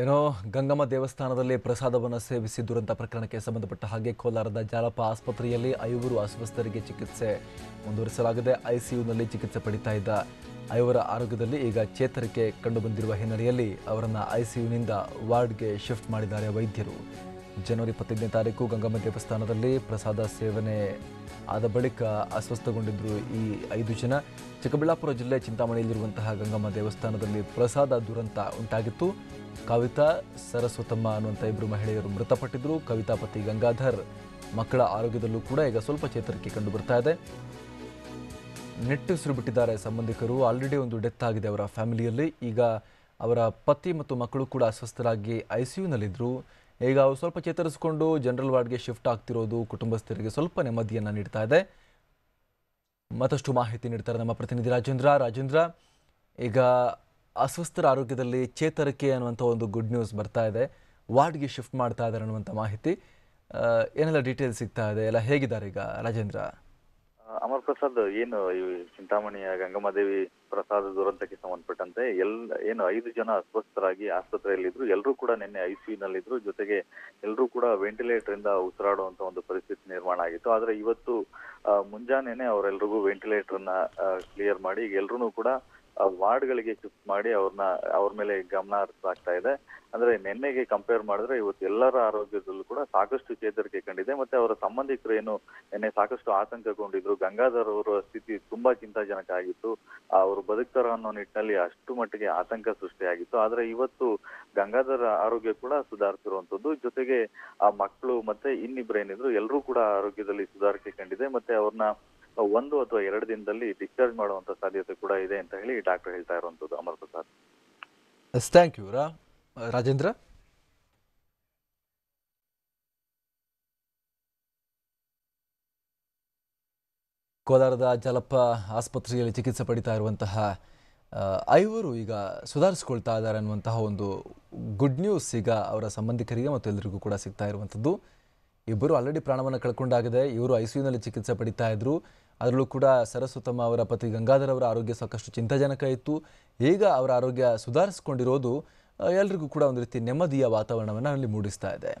ಏನೋ ಗಂಗಮ್ಮ ದೇವಸ್ಥಾನದಲ್ಲಿ ಪ್ರಸಾದವನ್ನು ಸೇವಿಸಿ ದುರಂತ ಪ್ರಕರಣಕ್ಕೆ ಸಂಬಂಧಪಟ್ಟ ಹಾಗೆ ಕೋಲಾರದ ಜಾಲಪ ಆಸ್ಪತ್ರೆಯಲ್ಲಿ ಐವರು ಅಸ್ವಸ್ಥರಿಗೆ ಚಿಕಿತ್ಸೆ ಮುಂದುವರಿಸಲಾಗಿದೆ. ಐಸಿಯುನಲ್ಲಿ ಚಿಕಿತ್ಸೆ ಪಡಿತಾ ಇದ್ದ ಐವರ ಆರೋಗ್ಯದಲ್ಲಿ ಈಗ ಚೇತರಿಕೆ ಕಂಡುಬಂದಿರುವ ಹಿನ್ನೆಲೆಯಲ್ಲಿ ಅವರನ್ನು ಐಸಿಯುನಿಂದ ವಾರ್ಡ್ಗೆ ಶಿಫ್ಟ್ ಮಾಡಿದ್ದಾರೆ ವೈದ್ಯರು. ಜನವರಿ ಇಪ್ಪತ್ತೈದನೇ ತಾರೀಕು ಗಂಗಮ್ಮ ದೇವಸ್ಥಾನದಲ್ಲಿ ಪ್ರಸಾದ ಸೇವನೆ ಆದ ಬಳಿಕ ಅಸ್ವಸ್ಥಗೊಂಡಿದ್ದರು ಈ ಐದು ಜನ. ಚಿಕ್ಕಬಳ್ಳಾಪುರ ಜಿಲ್ಲೆ ಚಿಂತಾಮಣಿಯಲ್ಲಿರುವಂತಹ ಗಂಗಮ್ಮ ದೇವಸ್ಥಾನದಲ್ಲಿ ಪ್ರಸಾದ ದುರಂತ ಉಂಟಾಗಿತ್ತು. ಕವಿತಾ ಸರಸ್ವತಮ್ಮ ಅನ್ನುವಂಥ ಇಬ್ಬರು ಮಹಿಳೆಯರು ಮೃತಪಟ್ಟಿದ್ದರು ಕವಿತಾ ಪತಿ ಗಂಗಾಧರ್ ಮಕ್ಕಳ ಆರೋಗ್ಯದಲ್ಲೂ ಕೂಡ ಈಗ ಸ್ವಲ್ಪ ಚೇತರಿಕೆ ಕಂಡು ಬರ್ತಾ ಇದೆ ನೆಟ್ಟುಸಿರು ಬಿಟ್ಟಿದ್ದಾರೆ ಸಂಬಂಧಿಕರು. ಆಲ್ರೆಡಿ ಒಂದು ಡೆತ್ ಆಗಿದೆ ಅವರ ಫ್ಯಾಮಿಲಿಯಲ್ಲಿ. ಈಗ ಅವರ ಪತಿ ಮತ್ತು ಮಕ್ಕಳು ಕೂಡ ಅಸ್ವಸ್ಥರಾಗಿ ಐ ಸಿ ಯುನಲ್ಲಿದ್ದರು ಈಗ ಅವರು ಸ್ವಲ್ಪ ಚೇತರಿಸಿಕೊಂಡು ಜನರಲ್ ವಾರ್ಡ್ಗೆ ಶಿಫ್ಟ್ ಆಗ್ತಿರೋದು, ಕುಟುಂಬಸ್ಥರಿಗೆ ಸ್ವಲ್ಪ ನೆಮ್ಮದಿಯನ್ನು ನೀಡ್ತಾ ಇದೆ. ಮತ್ತಷ್ಟು ಮಾಹಿತಿ ನೀಡ್ತಾರೆ ನಮ್ಮ ಪ್ರತಿನಿಧಿ ರಾಜೇಂದ್ರ. ರಾಜೇಂದ್ರ, ಈಗ ಅಸ್ವಸ್ಥರ ಆರೋಗ್ಯದಲ್ಲಿ ಚೇತರಿಕೆ ಅನ್ನುವಂಥ ಒಂದು ಗುಡ್ ನ್ಯೂಸ್ ಬರ್ತಾ ಇದೆ. ವಾರ್ಡ್ಗೆ ಶಿಫ್ಟ್ ಮಾಡ್ತಾ ಇದ್ದಾರೆ ಅನ್ನುವಂಥ ಮಾಹಿತಿ. ಏನೆಲ್ಲ ಡೀಟೇಲ್ಸ್ ಸಿಗ್ತಾ ಇದೆ? ಎಲ್ಲ ಹೇಗಿದ್ದಾರೆ ಈಗ ರಾಜೇಂದ್ರ? ಅಮರ್ ಪ್ರಸಾದ್ ಏನು ಈ ಚಿಂತಾಮಣಿಯ ಗಂಗಮಾದೇವಿ ಪ್ರಸಾದ ದುರಂತಕ್ಕೆ ಸಂಬಂಧಪಟ್ಟಂತೆ ಎಲ್, ಏನು ಐದು ಜನ ಅಸ್ವಸ್ಥರಾಗಿ ಆಸ್ಪತ್ರೆಯಲ್ಲಿದ್ರು. ಎಲ್ಲರೂ ಕೂಡ ನಿನ್ನೆ ಐಸಿಯು ನಲ್ಲಿದ್ರು ಜೊತೆಗೆ ಎಲ್ಲರೂ ಕೂಡ ವೆಂಟಿಲೇಟರ್ ಇಂದ ಉಸಿರಾಡುವಂತ ಒಂದು ಪರಿಸ್ಥಿತಿ ನಿರ್ಮಾಣ ಆಗಿತ್ತು. ಆದ್ರೆ ಇವತ್ತು ಮುಂಜಾನೆನೆ ಅವರೆಲ್ರಿಗೂ ವೆಂಟಿಲೇಟರ್ನ ಕ್ಲಿಯರ್ ಮಾಡಿ ಎಲ್ರೂ ಕೂಡ ವಾರ್ಡ್ಗಳಿಗೆ ಶಿಫ್ಟ್ ಮಾಡಿ ಅವ್ರನ್ನ ಅವ್ರ ಮೇಲೆ ಗಮನ ಹರಿಸಲಾಗ್ತಾ ಇದೆ. ಅಂದ್ರೆ ನಿನ್ನೆಗೆ ಕಂಪೇರ್ ಮಾಡಿದ್ರೆ ಇವತ್ತು ಎಲ್ಲರ ಆರೋಗ್ಯದಲ್ಲೂ ಕೂಡ ಸಾಕಷ್ಟು ಚೇತರಿಕೆ ಕಂಡಿದೆ. ಮತ್ತೆ ಅವರ ಸಂಬಂಧಿಕರು ಏನು ನಿನ್ನೆ ಸಾಕಷ್ಟು ಆತಂಕಗೊಂಡಿದ್ರು. ಗಂಗಾಧರ್ ಅವರ ಸ್ಥಿತಿ ತುಂಬಾ ಚಿಂತಾಜನಕ ಆಗಿತ್ತು. ಅವರು ಬದುಕ್ತಾರ ಅನ್ನೋ ನಿಟ್ಟಿನಲ್ಲಿ ಅಷ್ಟು ಮಟ್ಟಿಗೆ ಆತಂಕ ಸೃಷ್ಟಿಯಾಗಿತ್ತು. ಆದ್ರೆ ಇವತ್ತು ಗಂಗಾಧರ ಆರೋಗ್ಯ ಕೂಡ ಸುಧಾರಿಸಿರುವಂತದ್ದು ಜೊತೆಗೆ ಆ ಮಕ್ಕಳು ಮತ್ತೆ ಇನ್ನಿಬ್ರು ಏನಿದ್ರು ಎಲ್ಲರೂ ಕೂಡ ಆರೋಗ್ಯದಲ್ಲಿ ಸುಧಾರಿಕೆ ಕಂಡಿದೆ. ಮತ್ತೆ ಅವ್ರನ್ನ ಒಂದು ಅಥವಾ ಎರಡು ದಿನದಲ್ಲಿ ಡಿಸ್ಚಾರ್ಜ್ ಮಾಡುವಂತ ಸಾಧ್ಯತೆ ಕೂಡ ಇದೆ ಅಂತ ಹೇಳಿ ಡಾಕ್ಟರ್ ಹೇಳ್ತಾ ಇರುವಂತದ್ದು Amar Prasad. Thank you Rajendra? ಕೋಲಾರದ ಜಲಪ್ಪ ಆಸ್ಪತ್ರೆಯಲ್ಲಿ ಚಿಕಿತ್ಸೆ ಪಡಿತಾ ಇರುವಂತಹ ಐವರು ಈಗ ಸುಧಾರಿಸ್ಕೊಳ್ತಾ ಇದ್ದಾರೆ ಅನ್ನುವಂತಹ ಒಂದು ಗುಡ್ ನ್ಯೂಸ್ ಈಗ ಅವರ ಸಂಬಂಧಿಕರಿಗೆ ಮತ್ತು ಎಲ್ಲರಿಗೂ ಕೂಡ ಸಿಗ್ತಾ ಇರುವಂಥದ್ದು ಇಬ್ಬರು ಆಲ್ರೆಡಿ ಪ್ರಾಣವನ್ನು ಕಳ್ಕೊಂಡಾಗಿದೆ. ಇವರು ಐ ಸಿ ಯುನಲ್ಲಿ ಚಿಕಿತ್ಸೆ ಪಡಿತಾ ಇದ್ರು. ಅದರಲ್ಲೂ ಕೂಡ ಸರಸ್ವತಮ್ಮ ಅವರ ಪತಿ ಗಂಗಾಧರ್ ಅವರ ಆರೋಗ್ಯ ಸಾಕಷ್ಟು ಚಿಂತಾಜನಕ ಇತ್ತು. ಈಗ ಅವರ ಆರೋಗ್ಯ ಸುಧಾರಿಸಿಕೊಂಡಿರೋದು ಎಲ್ರಿಗೂ ಕೂಡ ಒಂದು ರೀತಿ ನೆಮ್ಮದಿಯ ವಾತಾವರಣವನ್ನು ಅಲ್ಲಿ ಮೂಡಿಸ್ತಾ ಇದೆ.